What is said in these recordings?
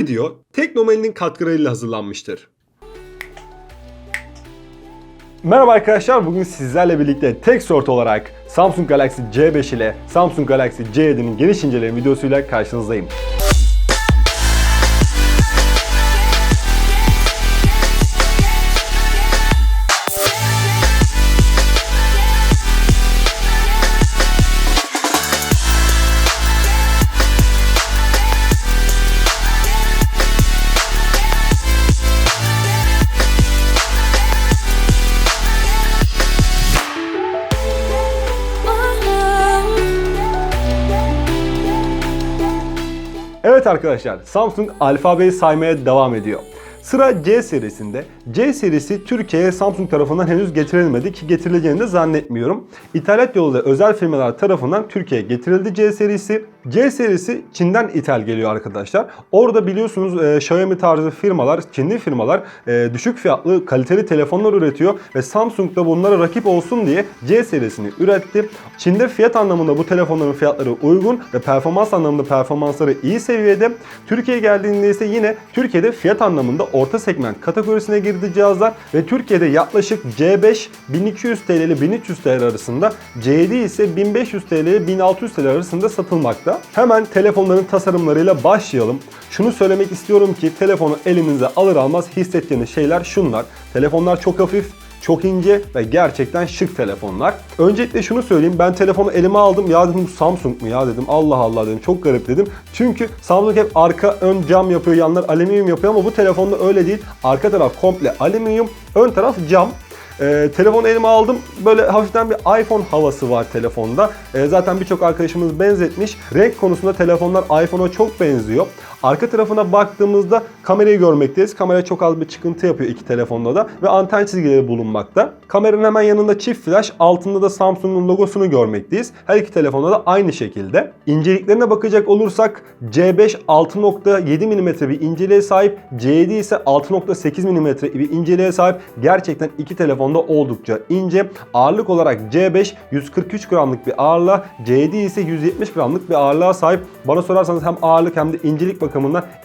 video Teknomel'in katkılarıyla hazırlanmıştır. Merhaba arkadaşlar, bugün sizlerle birlikte tek sort olarak Samsung Galaxy C5 ile Samsung Galaxy C7'nin geniş inceleme videosuyla karşınızdayım. Evet arkadaşlar, Samsung alfabeyi saymaya devam ediyor. Sıra C serisinde. C serisi Türkiye'ye Samsung tarafından henüz getirilmedi ki getirileceğini de zannetmiyorum. İthalat yoluyla özel firmalar tarafından Türkiye'ye getirildi C serisi. C serisi Çin'den ithal geliyor arkadaşlar. Orada biliyorsunuz e, Xiaomi tarzı firmalar, Çinli firmalar e, düşük fiyatlı kaliteli telefonlar üretiyor ve Samsung da bunlara rakip olsun diye C serisini üretti. Çin'de fiyat anlamında bu telefonların fiyatları uygun ve performans anlamında performansları iyi seviyede. Türkiye'ye geldiğinde ise yine Türkiye'de fiyat anlamında orta segment kategorisine girdi cihazlar ve Türkiye'de yaklaşık C5 1200 TL ile 1300 TL arasında, C7 ise 1500 TL ile 1600 TL arasında satılmakta. Hemen telefonların tasarımlarıyla başlayalım. Şunu söylemek istiyorum ki telefonu elinize alır almaz hissettiğiniz şeyler şunlar. Telefonlar çok hafif, çok ince ve gerçekten şık telefonlar. Öncelikle şunu söyleyeyim ben telefonu elime aldım ya dedim bu Samsung mu ya dedim Allah Allah dedim çok garip dedim. Çünkü Samsung hep arka ön cam yapıyor yanlar alüminyum yapıyor ama bu telefonda öyle değil. Arka taraf komple alüminyum ön taraf cam. Ee, telefonu elime aldım. Böyle hafiften bir iPhone havası var telefonda. Ee, zaten birçok arkadaşımız benzetmiş. Renk konusunda telefonlar iPhone'a çok benziyor. Arka tarafına baktığımızda kamerayı görmekteyiz. Kamera çok az bir çıkıntı yapıyor iki telefonda da ve anten çizgileri bulunmakta. Kameranın hemen yanında çift flash, altında da Samsung'un logosunu görmekteyiz. Her iki telefonda da aynı şekilde. İnceliklerine bakacak olursak C5 6.7 mm bir inceliğe sahip, C7 ise 6.8 mm bir inceliğe sahip. Gerçekten iki telefonda oldukça ince. Ağırlık olarak C5 143 gramlık bir ağırlığa, C7 ise 170 gramlık bir ağırlığa sahip. Bana sorarsanız hem ağırlık hem de incelik bakımından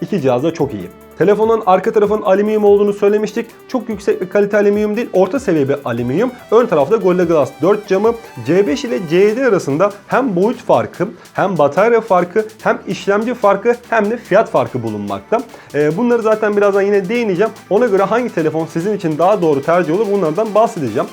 iki cihaz da çok iyi. Telefonun arka tarafının alüminyum olduğunu söylemiştik. Çok yüksek bir kalite alüminyum değil, orta seviye bir alüminyum. Ön tarafta Gorilla Glass 4 camı. C5 ile C7 arasında hem boyut farkı, hem batarya farkı, hem işlemci farkı, hem de fiyat farkı bulunmakta. Ee, bunları zaten birazdan yine değineceğim. Ona göre hangi telefon sizin için daha doğru tercih olur bunlardan bahsedeceğim.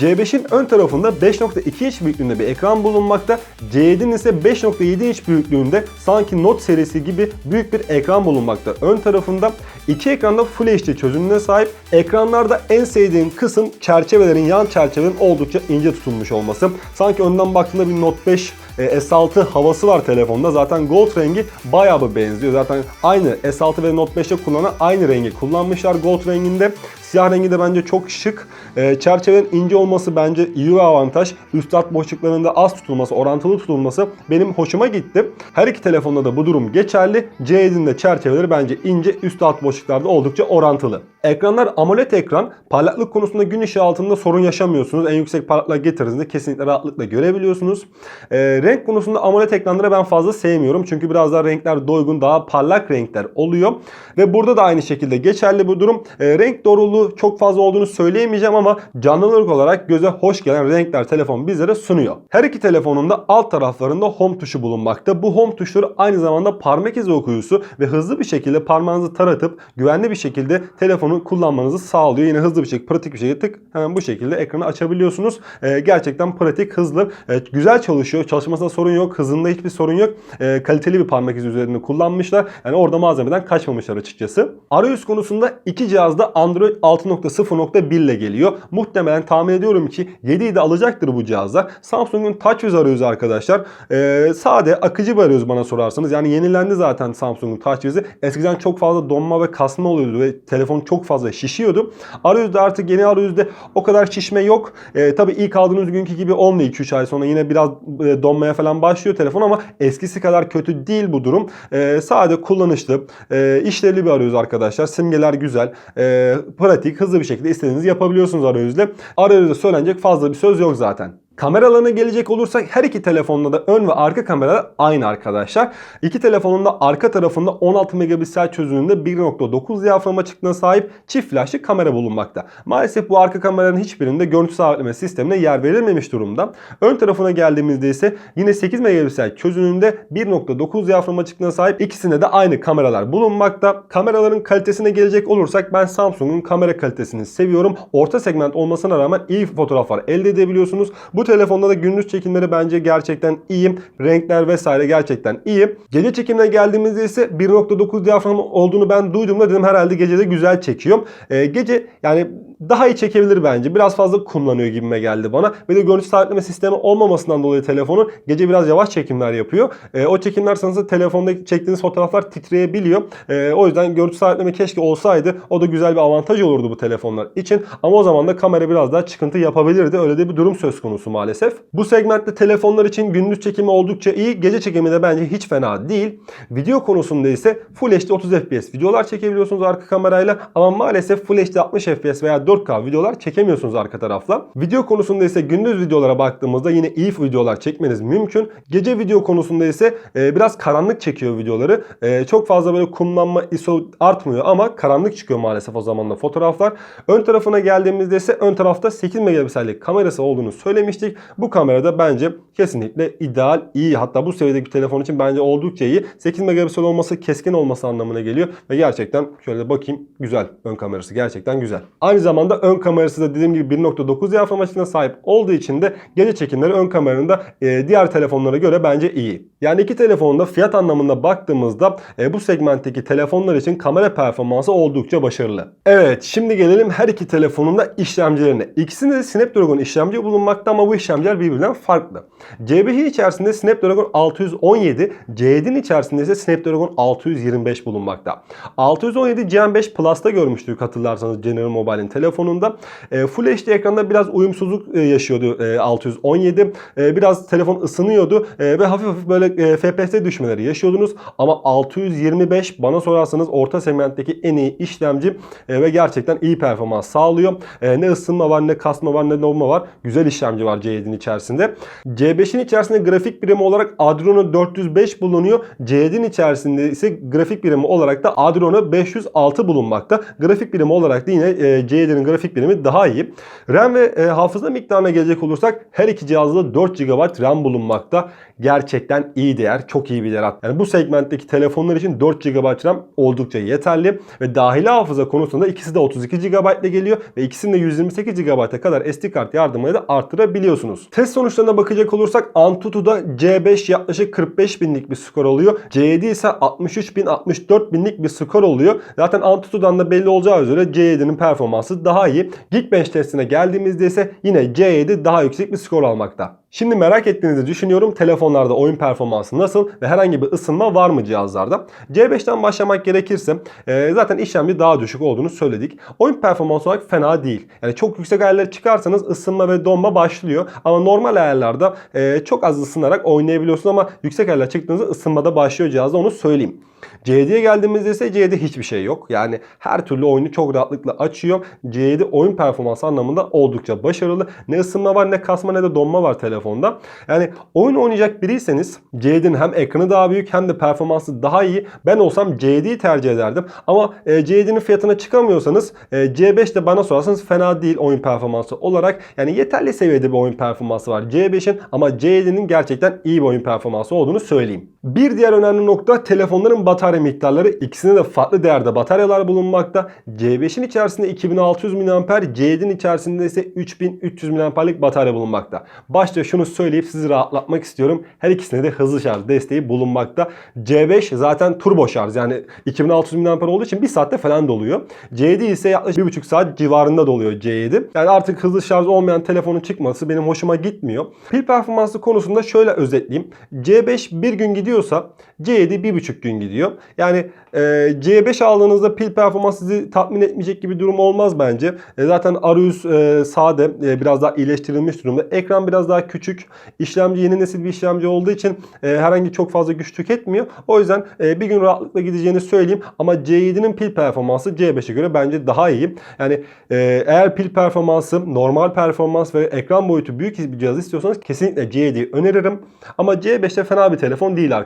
C5'in ön tarafında 5.2 inç büyüklüğünde bir ekran bulunmakta. C7'nin ise 5.7 inç büyüklüğünde sanki Note serisi gibi büyük bir ekran bulunmakta. Ön tarafında iki ekranda Full HD çözünürlüğüne sahip. Ekranlarda en sevdiğim kısım çerçevelerin, yan çerçevelerin oldukça ince tutulmuş olması. Sanki önden baktığında bir Note 5 e, S6 havası var telefonda. Zaten gold rengi bayağı bir benziyor. Zaten aynı S6 ve Note 5'te kullanan aynı rengi kullanmışlar gold renginde. Siyah rengi de bence çok şık. E, çerçevenin ince olması bence iyi bir avantaj. Üst alt boşluklarında az tutulması, orantılı tutulması benim hoşuma gitti. Her iki telefonda da bu durum geçerli. C7'nin de çerçeveleri bence ince, üst alt boşluklarda oldukça orantılı. Ekranlar AMOLED ekran. Parlaklık konusunda gün ışığı altında sorun yaşamıyorsunuz. En yüksek parlaklığa getirdiğinizde kesinlikle rahatlıkla görebiliyorsunuz. E, renk konusunda AMOLED ekranları ben fazla sevmiyorum. Çünkü biraz daha renkler doygun, daha parlak renkler oluyor. Ve burada da aynı şekilde geçerli bu durum. E, renk doğruluğu çok fazla olduğunu söyleyemeyeceğim ama canlılık olarak göze hoş gelen renkler telefon bizlere sunuyor. Her iki telefonun da alt taraflarında home tuşu bulunmakta. Bu home tuşları aynı zamanda parmak izi okuyucusu ve hızlı bir şekilde parmağınızı taratıp güvenli bir şekilde telefonu kullanmanızı sağlıyor. Yine hızlı bir şekilde, pratik bir şekilde tık hemen bu şekilde ekranı açabiliyorsunuz. Ee, gerçekten pratik, hızlı, evet, güzel çalışıyor. Çalışmasında sorun yok, hızında hiçbir sorun yok. Ee, kaliteli bir parmak izi üzerinde kullanmışlar. Yani orada malzemeden kaçmamışlar açıkçası. Arayüz konusunda iki cihazda Android 6.0.1 ile geliyor. Muhtemelen tahmin ediyorum ki 7'yi de alacaktır bu cihazlar. Samsung'un TouchWiz arayüzü arkadaşlar. Ee, sade, akıcı bir arayüz bana sorarsanız. Yani yenilendi zaten Samsung'un TouchWiz'i. Eskiden çok fazla donma ve kasma oluyordu ve telefon çok fazla şişiyordu. Arayüzde artık yeni arayüzde o kadar şişme yok. Ee, tabii ilk aldığınız günkü gibi olmuyor 2-3 ay sonra yine biraz e, donmaya falan başlıyor telefon ama eskisi kadar kötü değil bu durum. Ee, sade, kullanışlı, e, işlevli bir arayüz arkadaşlar. Simgeler güzel, e, pratik, hızlı bir şekilde istediğinizi yapabiliyorsunuz arayüzle. Arayüzde söylenecek fazla bir söz yok zaten. Kameralarına gelecek olursak her iki telefonda da ön ve arka kameralar aynı arkadaşlar. İki telefonun da arka tarafında 16 megapiksel çözünürlüğünde 1.9 diyafram açıklığına sahip çift flaşlı kamera bulunmakta. Maalesef bu arka kameraların hiçbirinde görüntü sabitleme sistemine yer verilmemiş durumda. Ön tarafına geldiğimizde ise yine 8 megapiksel çözünürlüğünde 1.9 diyafram açıklığına sahip ikisinde de aynı kameralar bulunmakta. Kameraların kalitesine gelecek olursak ben Samsung'un kamera kalitesini seviyorum. Orta segment olmasına rağmen iyi fotoğraflar elde edebiliyorsunuz. Bu telefonda da gündüz çekimleri bence gerçekten iyi. Renkler vesaire gerçekten iyi. Gece çekimine geldiğimizde ise 1.9 diyafram olduğunu ben duyduğumda dedim herhalde gece de güzel çekiyor. Ee, gece yani daha iyi çekebilir bence. Biraz fazla kullanıyor gibime geldi bana. Ve de görüntü sabitleme sistemi olmamasından dolayı telefonu gece biraz yavaş çekimler yapıyor. Ee, o çekimler sanırsa telefonda çektiğiniz fotoğraflar titreyebiliyor. Ee, o yüzden görüntü sabitleme keşke olsaydı. O da güzel bir avantaj olurdu bu telefonlar için. Ama o zaman da kamera biraz daha çıkıntı yapabilirdi. Öyle de bir durum söz konusu maalesef. Bu segmentte telefonlar için gündüz çekimi oldukça iyi. Gece çekimi de bence hiç fena değil. Video konusunda ise Full HD 30 FPS videolar çekebiliyorsunuz arka kamerayla. Ama maalesef Full HD 60 FPS veya 4K videolar çekemiyorsunuz arka tarafla. Video konusunda ise gündüz videolara baktığımızda yine iyi videolar çekmeniz mümkün. Gece video konusunda ise e, biraz karanlık çekiyor videoları. E, çok fazla böyle kumlanma ISO artmıyor ama karanlık çıkıyor maalesef o zaman da fotoğraflar. Ön tarafına geldiğimizde ise ön tarafta 8 megapiksellik kamerası olduğunu söylemiştik. Bu kamerada bence kesinlikle ideal, iyi. Hatta bu seviyedeki telefon için bence oldukça iyi. 8 megapiksel olması keskin olması anlamına geliyor ve gerçekten şöyle bakayım güzel. Ön kamerası gerçekten güzel. Aynı zamanda ön kamerası da dediğim gibi 1.9 diyafram açısına sahip olduğu için de gece çekimleri ön kameranın e, diğer telefonlara göre bence iyi. Yani iki telefonun da fiyat anlamında baktığımızda e, bu segmentteki telefonlar için kamera performansı oldukça başarılı. Evet şimdi gelelim her iki telefonun da işlemcilerine. İkisinde de Snapdragon işlemci bulunmakta ama bu işlemciler birbirinden farklı. C5'in içerisinde Snapdragon 617, C7'in içerisinde ise Snapdragon 625 bulunmakta. 617 Gen 5 Plus'ta görmüştük hatırlarsanız General Mobile'in telefonunda. E, Full HD ekranda biraz uyumsuzluk e, yaşıyordu e, 617. E, biraz telefon ısınıyordu ve hafif hafif böyle FPS düşmeleri yaşıyordunuz. Ama 625 bana sorarsanız orta segmentteki en iyi işlemci ve gerçekten iyi performans sağlıyor. Ne ısınma var ne kasma var ne donma var. Güzel işlemci var C7'in içerisinde. C5'in içerisinde grafik birimi olarak Adreno 405 bulunuyor. C7'in içerisinde ise grafik birimi olarak da Adreno 506 bulunmakta. Grafik birimi olarak da yine e, C7'nin grafik birimi daha iyi. RAM ve e, hafıza miktarına gelecek olursak her iki cihazda 4 GB RAM bulunmakta. Gerçekten iyi değer, çok iyi bir değer. Yani bu segmentteki telefonlar için 4 GB RAM oldukça yeterli ve dahili hafıza konusunda ikisi de 32 GB ile geliyor ve ikisini de 128 GB'a kadar SD kart yardımıyla da arttırabiliyorsunuz. Test sonuçlarına bakacak olursak Antutu'da C5 yaklaşık 45 binlik bir skor oluyor. C7 ise 63 bin 64 binlik bir skor oluyor. Zaten Antutu'dan da belli olacağı üzere C7'nin performansı daha iyi. Geekbench testine geldiğimizde ise yine C7 daha yüksek bir skor almakta. Şimdi merak ettiğinizi düşünüyorum. Telefonlarda oyun performansı nasıl ve herhangi bir ısınma var mı cihazlarda? C5'ten başlamak gerekirse e, zaten işlemci daha düşük olduğunu söyledik. Oyun performansı olarak fena değil. Yani çok yüksek ayarlara çıkarsanız ısınma ve donma başlıyor. Ama normal ayarlarda e, çok az ısınarak oynayabiliyorsunuz ama yüksek ayarlara çıktığınızda ısınmada başlıyor cihazda onu söyleyeyim. C7'ye geldiğimizde ise C7 hiçbir şey yok. Yani her türlü oyunu çok rahatlıkla açıyor. C7 oyun performansı anlamında oldukça başarılı. Ne ısınma var ne kasma ne de donma var telefonda. Yani oyun oynayacak biriyseniz C7'nin hem ekranı daha büyük hem de performansı daha iyi. Ben olsam C7'yi tercih ederdim. Ama e, C7'nin fiyatına çıkamıyorsanız e, C5 de bana sorarsanız fena değil oyun performansı olarak. Yani yeterli seviyede bir oyun performansı var C5'in ama C7'nin gerçekten iyi bir oyun performansı olduğunu söyleyeyim. Bir diğer önemli nokta telefonların batarya miktarları. İkisinde de farklı değerde bataryalar bulunmakta. C5'in içerisinde 2600 mAh, C7'in içerisinde ise 3300 mAh'lik batarya bulunmakta. Başta şunu söyleyip sizi rahatlatmak istiyorum. Her ikisinde de hızlı şarj desteği bulunmakta. C5 zaten turbo şarj yani 2600 mAh olduğu için 1 saatte falan doluyor. C7 ise yaklaşık 1,5 saat civarında doluyor C7. Yani artık hızlı şarj olmayan telefonun çıkması benim hoşuma gitmiyor. Pil performansı konusunda şöyle özetleyeyim. C5 bir gün gidiyor gidiyorsa C7 1,5 gün gidiyor. Yani e, C5 aldığınızda pil performansı sizi tatmin etmeyecek gibi durum olmaz bence. E, zaten arayüz e, sade, e, biraz daha iyileştirilmiş durumda. Ekran biraz daha küçük. İşlemci yeni nesil bir işlemci olduğu için e, herhangi çok fazla güç tüketmiyor. O yüzden e, bir gün rahatlıkla gideceğini söyleyeyim. Ama C7'nin pil performansı C5'e göre bence daha iyi. Yani e, eğer pil performansı, normal performans ve ekran boyutu büyük bir cihaz istiyorsanız kesinlikle C7'yi öneririm. Ama C5'te fena bir telefon değil arkadaşlar.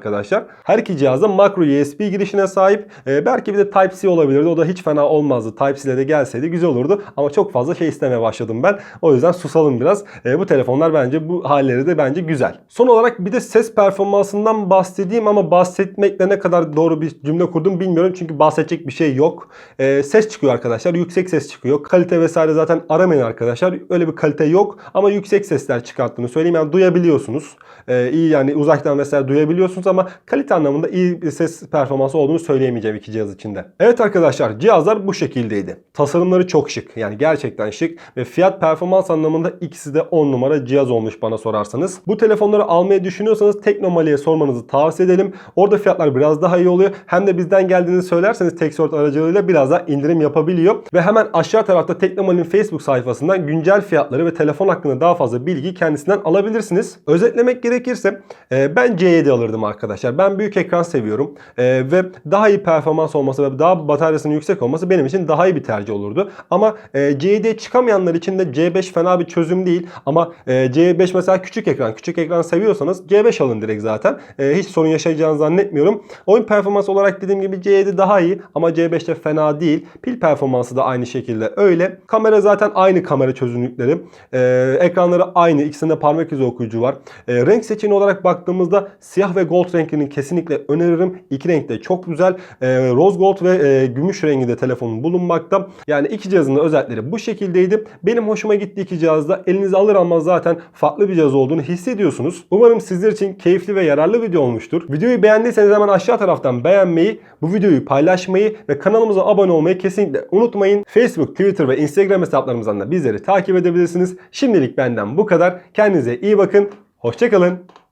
Her iki cihazda makro USB girişine sahip. E, belki bir de Type-C olabilirdi. O da hiç fena olmazdı. Type-C ile de gelseydi güzel olurdu. Ama çok fazla şey istemeye başladım ben. O yüzden susalım biraz. E, bu telefonlar bence bu halleri de bence güzel. Son olarak bir de ses performansından bahsedeyim ama bahsetmekle ne kadar doğru bir cümle kurdum bilmiyorum. Çünkü bahsedecek bir şey yok. E, ses çıkıyor arkadaşlar. Yüksek ses çıkıyor. Kalite vesaire zaten aramayın arkadaşlar. Öyle bir kalite yok. Ama yüksek sesler çıkarttığını söyleyeyim. Yani duyabiliyorsunuz. E, iyi yani uzaktan mesela duyabiliyorsunuz ama kalite anlamında iyi bir ses performansı olduğunu söyleyemeyeceğim iki cihaz içinde. Evet arkadaşlar cihazlar bu şekildeydi. Tasarımları çok şık. Yani gerçekten şık ve fiyat performans anlamında ikisi de 10 numara cihaz olmuş bana sorarsanız. Bu telefonları almayı düşünüyorsanız Teknomali'ye sormanızı tavsiye edelim. Orada fiyatlar biraz daha iyi oluyor. Hem de bizden geldiğini söylerseniz Texort aracılığıyla biraz daha indirim yapabiliyor. Ve hemen aşağı tarafta Teknomali'nin Facebook sayfasından güncel fiyatları ve telefon hakkında daha fazla bilgi kendisinden alabilirsiniz. Özetlemek gerekirse e, ben C7 alırdım arkadaşlar. Ben büyük ekran seviyorum. E, ve daha iyi performans olması ve daha bataryasının yüksek olması benim için daha iyi bir tercih olurdu. Ama e, C7'ye çıkamayanlar için de C5 fena bir çözüm değil. Ama e, C5 mesela küçük ekran. Küçük ekran seviyorsanız C5 alın direkt zaten. E, hiç sorun yaşayacağını zannetmiyorum. Oyun performansı olarak dediğim gibi C7 daha iyi ama C5 de fena değil. Pil performansı da aynı şekilde öyle. Kamera zaten aynı kamera çözünürlükleri. E, ekranları aynı. İkisinde parmak izi okuyucu var. E, renk seçeneği olarak baktığımızda siyah ve gold renkini kesinlikle öneririm. İki renk de çok güzel. E, rose gold ve e, gümüş rengi de telefonun bulunmakta. Yani iki cihazın da özellikleri bu şekildeydi. Benim hoşuma gitti iki cihazda. Elinize alır almaz zaten farklı bir cihaz olduğunu hissediyorsunuz. Umarım sizler için keyifli ve yararlı video olmuştur. Videoyu beğendiyseniz hemen aşağı taraftan beğenmeyi, bu videoyu paylaşmayı ve kanalımıza abone olmayı kesinlikle unutmayın. Facebook, Twitter ve Instagram hesaplarımızdan da bizleri takip edebilirsiniz. Şimdilik benden bu kadar. Kendinize iyi bakın. Hoşçakalın.